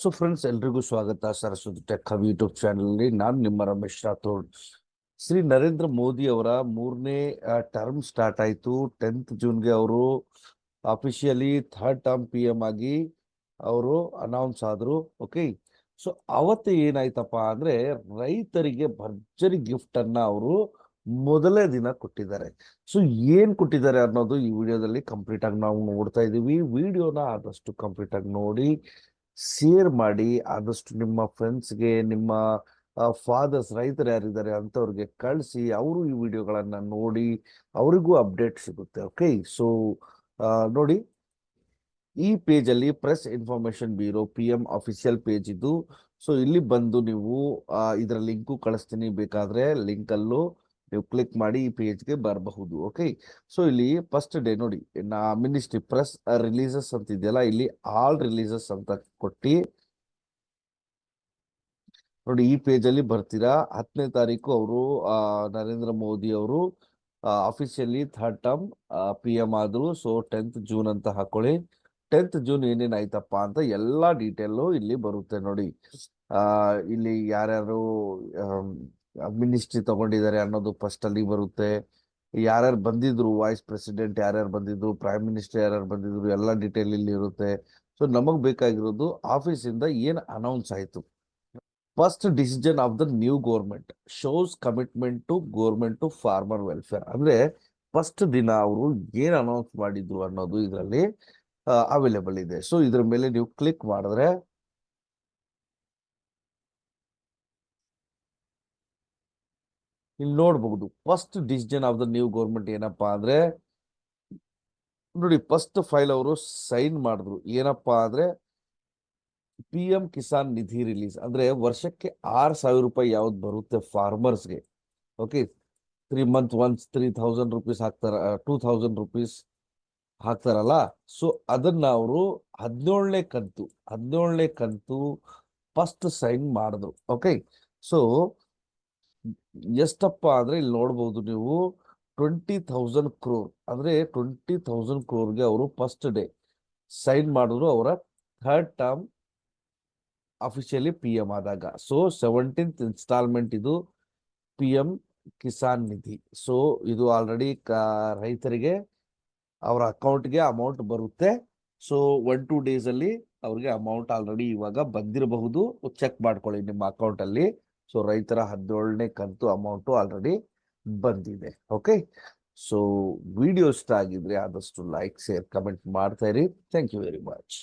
So friends ಎಲ್ರಿಗೂ ಸ್ವಾಗತ. Saraswati tech hub YouTube channel ನಾನು ನಿಮ್ಮ ರಮೇಶ್ ರಾಥೋಡ್. ಶ್ರೀ ನರೇಂದ್ರ ಮೋದಿ ಅವರ ಮೂರನೇ ಟರ್ಮ್ ಸ್ಟಾರ್ಟ್ ಆಯಿತು. ಟೆಂತ್ ಜೂನ್ಗೆ ಅವರು officially third term P M ಆಗಿ ಅವರು ಅನೌನ್ಸ್ ಆದರು ಓಕೆ ಸೊ ಅವತ್ತು ಏನಾಯ್ತಪ್ಪ ಅಂದರೆ ರೈತರಿಗೆ ಭರ್ಜರಿ ಗಿಫ್ಟನ್ನು ಅವರು ಮೊದಲೇ ದಿನ ಕೊಟ್ಟಿದ್ದಾರೆ. ಸೊ ಏನು ಕೊಟ್ಟಿದ್ದಾರೆ ಅನ್ನೋದು ಈ ವಿಡಿಯೋದಲ್ಲಿ ಕಂಪ್ಲೀಟಾಗಿ ನಾವು ನೋಡ್ತಾ ಇದ್ದೀವಿ ವಿಡಿಯೋನ ಆದಷ್ಟು ಕಂಪ್ಲೀಟಾಗಿ ನೋಡಿ. ಶೇರ್ ಮಾಡಿ ಆದಷ್ಟು ನಿಮ್ಮ ಫ್ರೆಂಡ್ಸ್ಗೆ ನಿಮ್ಮ ಫಾದರ್ಸ್ ರೈತರು ಯಾರಿದ್ದಾರೆ ಅಂಥವ್ರಿಗೆ ಕಳಿಸಿ ಅವರು ಈ ವಿಡಿಯೋಗಳನ್ನು ನೋಡಿ ಅವರಿಗೂ ಅಪ್ಡೇಟ್ ಸಿಗುತ್ತೆ ಓಕೆ ಸೊ ನೋಡಿ, ಈ ಪೇಜಲ್ಲಿ press information bureau P M official page ಇದು. ಸೊ ಇಲ್ಲಿ ಬಂದು ನೀವು ಇದರ ಲಿಂಕು ಕಳಿಸ್ತೀನಿ. ಬೇಕಾದರೆ ಲಿಂಕ್ ಅಲ್ಲೂ ನೀವು ಕ್ಲಿಕ್ ಮಾಡಿ ಈ ಪೇಜ್ಗೆ ಬರಬಹುದು ಓಕೆ ಸೊ ಇಲ್ಲಿ ಫಸ್ಟ್ ಡೇ ನೋಡಿ, ನಾ ಮಿನಿಸ್ಟ್ರಿ ಪ್ರೆಸ್ ರಿಲೀಸಸ್ ಅಂತ ಇದೆಯಲ್ಲ, ಇಲ್ಲಿ ಆಲ್ ರಿಲೀಸಸ್ ಅಂತ ಕೊಟ್ಟು, ನೋಡಿ ಈ ಪೇಜಲ್ಲಿ ಬರ್ತೀರಾ? ಹತ್ತನೇ ತಾರೀಕು ಅವರು ನರೇಂದ್ರ ಮೋದಿ ಅವರು officially third term P M ಆದ್ರು ಸೊ ಟೆಂತ್ ಜೂನ್ ಅಂತ ಹಾಕೊಳ್ಳಿ. ಟೆಂತ್ ಜೂನ್ ಏನೇನು ಆಯ್ತಪ್ಪ ಅಂತ ಎಲ್ಲಾ ಡೀಟೇಲು ಇಲ್ಲಿ ಬರುತ್ತೆ ನೋಡಿ. ಇಲ್ಲಿ ಯಾರ್ಯಾರು ಮಿನಿಸ್ಟ್ರಿ ತಗೊಂಡಿದ್ದಾರೆ ಅನ್ನೋದು ಫಸ್ಟ್ ಅಲ್ಲಿ ಬರುತ್ತೆ. ಯಾರ್ಯಾರು ಬಂದಿದ್ರು ವೈಸ್ ಪ್ರೆಸಿಡೆಂಟ್ ಯಾರ್ಯಾರು ಬಂದಿದ್ರು ಪ್ರೈಮ್ ಮಿನಿಸ್ಟರ್ ಯಾರ್ಯಾರು ಬಂದಿದ್ರು, ಎಲ್ಲ ಡಿಟೇಲ್ ಇಲ್ಲಿ ಇರುತ್ತೆ. ಸೊ ನಮಗೆ ಬೇಕಾಗಿರೋದು ಆಫೀಸ್ ಇಂದ ಏನ್ ಅನೌನ್ಸ್ ಆಯಿತು. First decision of the new government shows commitment to government to farmer welfare ಅಂದ್ರೆ ಫಸ್ಟ್ ದಿನ ಅವರು ಏನು ಅನೌನ್ಸ್ ಮಾಡಿದ್ರು ಅನ್ನೋದು ಇದರಲ್ಲಿ ಅವೈಲೇಬಲ್ ಇದೆ. ಸೊ ಇದ್ರ ಮೇಲೆ ನೀವು ಕ್ಲಿಕ್ ಮಾಡಿದ್ರೆ ಇಲ್ಲಿ ನೋಡಬಹುದು first decision of the new government ಏನಪ್ಪಾ ಅಂದ್ರೆ, ನೋಡಿ ಫಸ್ಟ್ ಫೈಲ್ ಅವರು ಸೈನ್ ಮಾಡಿದ್ರು. ಏನಪ್ಪಾ ಅಂದ್ರೆ P M Kisan Nidhi release ಅಂದ್ರೆ ವರ್ಷಕ್ಕೆ ಆರ್ ಸಾವಿರ ರೂಪಾಯಿ ಯಾವ್ದು ಬರುತ್ತೆ ಫಾರ್ಮರ್ಸ್ಗೆ okay three month once three thousand rupees ಹಾಕ್ತಾರ ಟೂ ಥೌಸಂಡ್ ರುಪೀಸ್ ಹಾಕ್ತಾರಲ್ಲ. ಸೊ ಅದನ್ನ ಅವರು ಹದಿನೇಳನೇ ಕಂತು ಹದಿನೇಳನೇ ಕಂತು ಫಸ್ಟ್ ಸೈನ್ ಮಾಡಿದ್ರು. ಓಕೆ ಸೊ ಎಷ್ಟಪ್ಪ ಅಂದ್ರೆ ಇಲ್ಲಿ ನೋಡ್ಬೋದು ನೀವು ಟ್ವೆಂಟಿ ಥೌಸಂಡ್ ಕ್ರೋರ್ ಅಂದ್ರೆ ಟ್ವೆಂಟಿ ಥೌಸಂಡ್ ಕ್ರೋರ್ಗೆ ಅವರು ಫಸ್ಟ್ ಡೇ ಸೈನ್ ಮಾಡಿದ್ರು ಅವರ third term officially P M ಆದಾಗ. ಸೊ ಸೆವೆಂಟೀನ್ತ್ ಇನ್ಸ್ಟಾಲ್ಮೆಂಟ್ ಇದು P M Kisan Nidhi so ಇದು ಆಲ್ರೆಡಿ ರೈತರಿಗೆ ಅವರ ಅಕೌಂಟ್ಗೆ ಅಮೌಂಟ್ ಬರುತ್ತೆ. ಸೊ ಒನ್ ಟೂ ಡೇಸಲ್ಲಿ ಅವ್ರಿಗೆ ಅಮೌಂಟ್ ಆಲ್ರೆಡಿ ಇವಾಗ ಬಂದಿರಬಹುದು. ಚೆಕ್ ಮಾಡ್ಕೊಳ್ಳಿ ನಿಮ್ಮ ಅಕೌಂಟ್ ಅಲ್ಲಿ. ಸೊ ರೈತರ ಹದಿನೇಳನೇ ಕಂತು ಅಮೌಂಟು ಆಲ್ರೆಡಿ ಬಂದಿದೆ. ಓಕೆ ಸೊ ವಿಡಿಯೋ ಇಷ್ಟ ಆಗಿದ್ರೆ ಆದಷ್ಟು ಲೈಕ್ ಶೇರ್ ಕಮೆಂಟ್ ಮಾಡ್ತಾ ಇರಿ. Thank you very much